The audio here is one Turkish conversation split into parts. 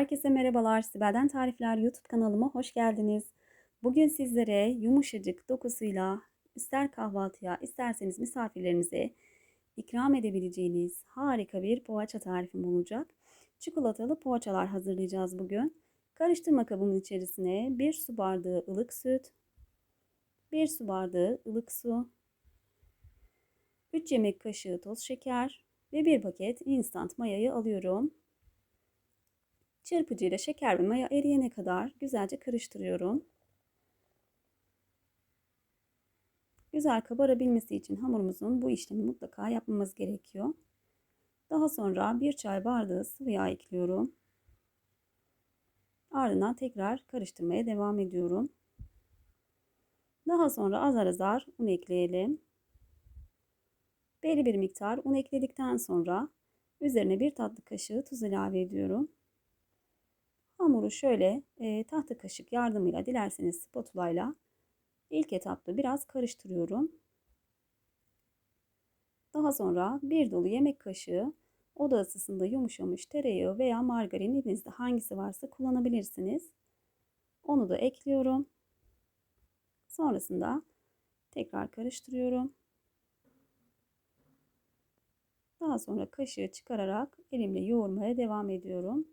Herkese merhabalar. Sibel'den Tarifler YouTube kanalıma hoş geldiniz. Bugün sizlere yumuşacık dokusuyla ister kahvaltıya isterseniz misafirlerinize ikram edebileceğiniz harika bir poğaça tarifim olacak. Çikolatalı poğaçalar hazırlayacağız bugün. Karıştırma kabının içerisine 1 su bardağı ılık süt, 1 su bardağı ılık su, 3 yemek kaşığı toz şeker ve 1 paket instant mayayı alıyorum. Çırpıcıyla şeker ve maya eriyene kadar güzelce karıştırıyorum. Güzel kabarabilmesi için hamurumuzun bu işlemi mutlaka yapmamız gerekiyor. Daha sonra bir çay bardağı sıvı yağ ekliyorum. Ardından tekrar karıştırmaya devam ediyorum. Daha sonra azar azar un ekleyelim. Belli bir miktar un ekledikten sonra üzerine bir tatlı kaşığı tuz ilave ediyorum. Hamuru şöyle e, tahta kaşık yardımıyla dilerseniz spatula ile ilk etapta biraz karıştırıyorum. Daha sonra bir dolu yemek kaşığı oda ısısında yumuşamış tereyağı veya margarin elinizde hangisi varsa kullanabilirsiniz. Onu da ekliyorum. Sonrasında tekrar karıştırıyorum. Daha sonra kaşığı çıkararak elimle yoğurmaya devam ediyorum.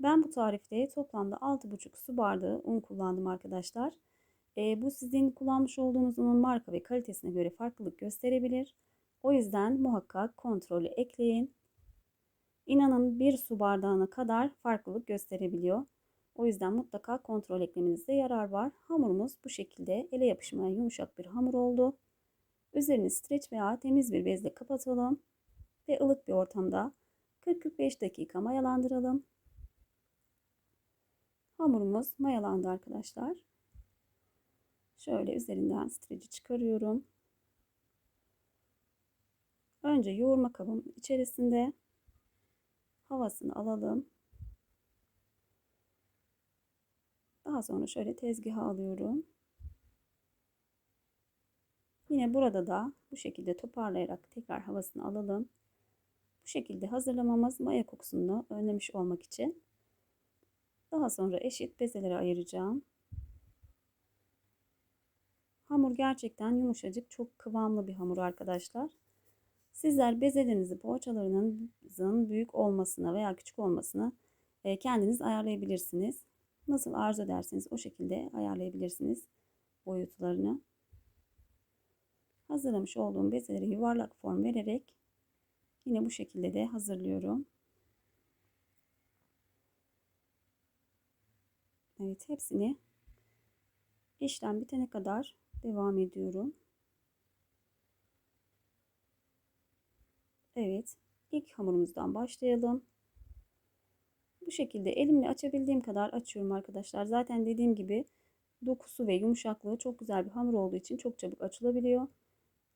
Ben bu tarifte toplamda 6,5 su bardağı un kullandım arkadaşlar. E, bu sizin kullanmış olduğunuz unun marka ve kalitesine göre farklılık gösterebilir. O yüzden muhakkak kontrolü ekleyin. İnanın bir su bardağına kadar farklılık gösterebiliyor. O yüzden mutlaka kontrol eklemenizde yarar var. Hamurumuz bu şekilde ele yapışmayan yumuşak bir hamur oldu. Üzerini streç veya temiz bir bezle kapatalım ve ılık bir ortamda 40-45 dakika mayalandıralım. Hamurumuz mayalandı arkadaşlar. Şöyle üzerinden streci çıkarıyorum. Önce yoğurma kabım içerisinde havasını alalım. Daha sonra şöyle tezgaha alıyorum. Yine burada da bu şekilde toparlayarak tekrar havasını alalım. Bu şekilde hazırlamamız maya kokusunu önlemiş olmak için. Daha sonra eşit bezelere ayıracağım. Hamur gerçekten yumuşacık, çok kıvamlı bir hamur arkadaşlar. Sizler bezelerinizi poğaçalarınızın büyük olmasına veya küçük olmasına e, kendiniz ayarlayabilirsiniz. Nasıl arzu ederseniz o şekilde ayarlayabilirsiniz boyutlarını. Hazırlamış olduğum bezeleri yuvarlak form vererek yine bu şekilde de hazırlıyorum. Evet hepsini işlem bitene kadar devam ediyorum. Evet ilk hamurumuzdan başlayalım. Bu şekilde elimle açabildiğim kadar açıyorum arkadaşlar. Zaten dediğim gibi dokusu ve yumuşaklığı çok güzel bir hamur olduğu için çok çabuk açılabiliyor.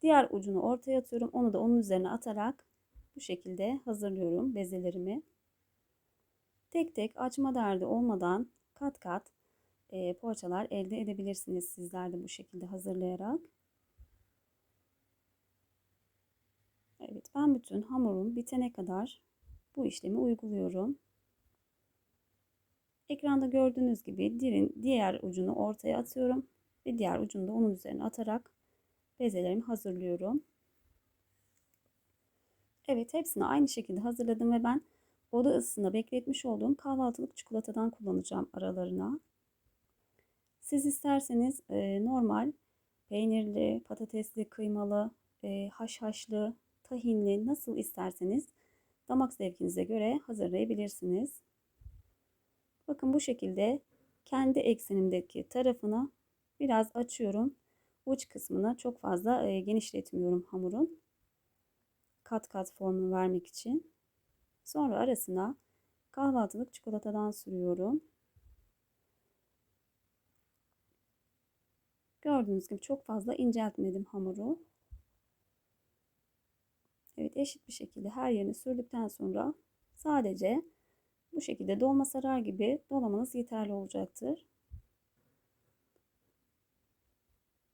Diğer ucunu ortaya atıyorum. Onu da onun üzerine atarak bu şekilde hazırlıyorum bezelerimi. Tek tek açma derdi olmadan kat kat e, poğaçalar elde edebilirsiniz sizler de bu şekilde hazırlayarak. Evet ben bütün hamurum bitene kadar bu işlemi uyguluyorum. Ekranda gördüğünüz gibi dirin diğer ucunu ortaya atıyorum ve diğer ucunu da onun üzerine atarak bezelerimi hazırlıyorum. Evet hepsini aynı şekilde hazırladım ve ben oda ısısında bekletmiş olduğum kahvaltılık çikolatadan kullanacağım aralarına. Siz isterseniz e, normal peynirli, patatesli, kıymalı, e, haşhaşlı, tahinli nasıl isterseniz damak zevkinize göre hazırlayabilirsiniz. Bakın bu şekilde kendi eksenimdeki tarafını biraz açıyorum. Uç kısmını çok fazla e, genişletmiyorum hamurun. Kat kat formunu vermek için. Sonra arasına kahvaltılık çikolatadan sürüyorum. Gördüğünüz gibi çok fazla inceltmedim hamuru. Evet eşit bir şekilde her yerini sürdükten sonra sadece bu şekilde dolma sarar gibi dolamanız yeterli olacaktır.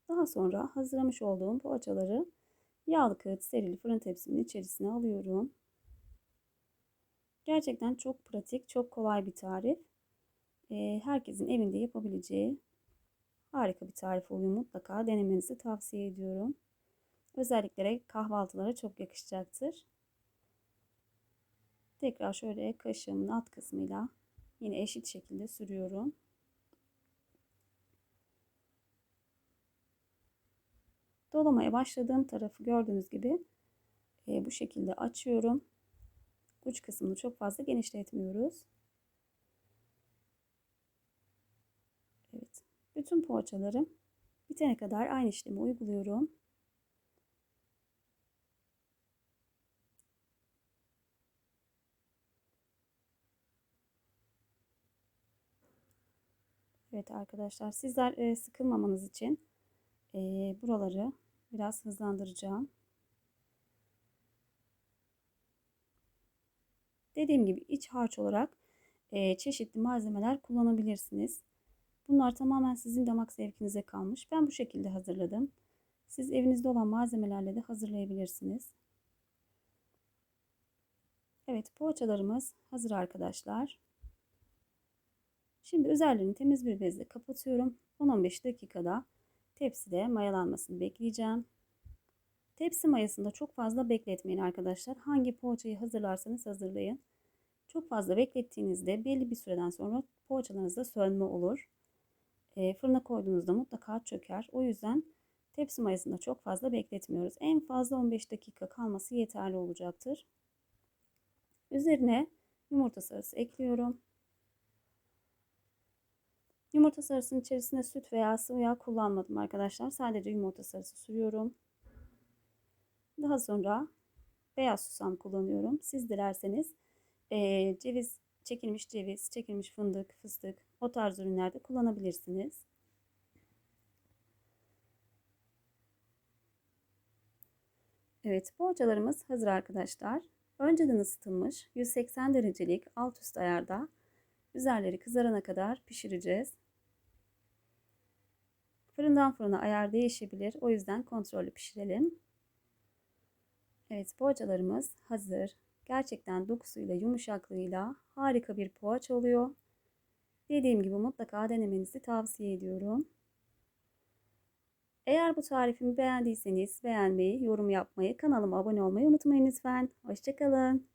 Daha sonra hazırlamış olduğum poğaçaları yağlı kağıt serili fırın tepsimin içerisine alıyorum. Gerçekten çok pratik, çok kolay bir tarif. Ee, herkesin evinde yapabileceği harika bir tarif oluyor. Mutlaka denemenizi tavsiye ediyorum. Özellikle kahvaltılara çok yakışacaktır. Tekrar şöyle kaşığımın alt kısmıyla yine eşit şekilde sürüyorum. Dolamaya başladığım tarafı gördüğünüz gibi e, bu şekilde açıyorum. Uç kısmını çok fazla genişletmiyoruz. Evet. Bütün poğaçalarım bitene kadar aynı işlemi uyguluyorum. Evet arkadaşlar sizler e, sıkılmamanız için e, buraları biraz hızlandıracağım. Dediğim gibi iç harç olarak e, çeşitli malzemeler kullanabilirsiniz. Bunlar tamamen sizin damak zevkinize kalmış. Ben bu şekilde hazırladım. Siz evinizde olan malzemelerle de hazırlayabilirsiniz. Evet poğaçalarımız hazır arkadaşlar. Şimdi üzerlerini temiz bir bezle kapatıyorum. 10-15 dakikada tepside mayalanmasını bekleyeceğim. Tepsi mayasında çok fazla bekletmeyin arkadaşlar. Hangi poğaçayı hazırlarsanız hazırlayın. Çok fazla beklettiğinizde belli bir süreden sonra poğaçalarınızda sönme olur. E, fırına koyduğunuzda mutlaka çöker. O yüzden tepsi mayasında çok fazla bekletmiyoruz. En fazla 15 dakika kalması yeterli olacaktır. Üzerine yumurta sarısı ekliyorum. Yumurta sarısının içerisine süt veya sıvı yağ kullanmadım arkadaşlar. Sadece yumurta sarısı sürüyorum. Daha sonra beyaz susam kullanıyorum. Siz dilerseniz e, ceviz, çekilmiş ceviz, çekilmiş fındık, fıstık o tarz ürünlerde kullanabilirsiniz. Evet poğaçalarımız hazır arkadaşlar. Önceden ısıtılmış 180 derecelik alt üst ayarda üzerleri kızarana kadar pişireceğiz. Fırından fırına ayar değişebilir. O yüzden kontrollü pişirelim. Evet poğaçalarımız hazır. Gerçekten dokusuyla yumuşaklığıyla harika bir poğaça oluyor. Dediğim gibi mutlaka denemenizi tavsiye ediyorum. Eğer bu tarifimi beğendiyseniz beğenmeyi, yorum yapmayı, kanalıma abone olmayı unutmayın lütfen. Hoşçakalın.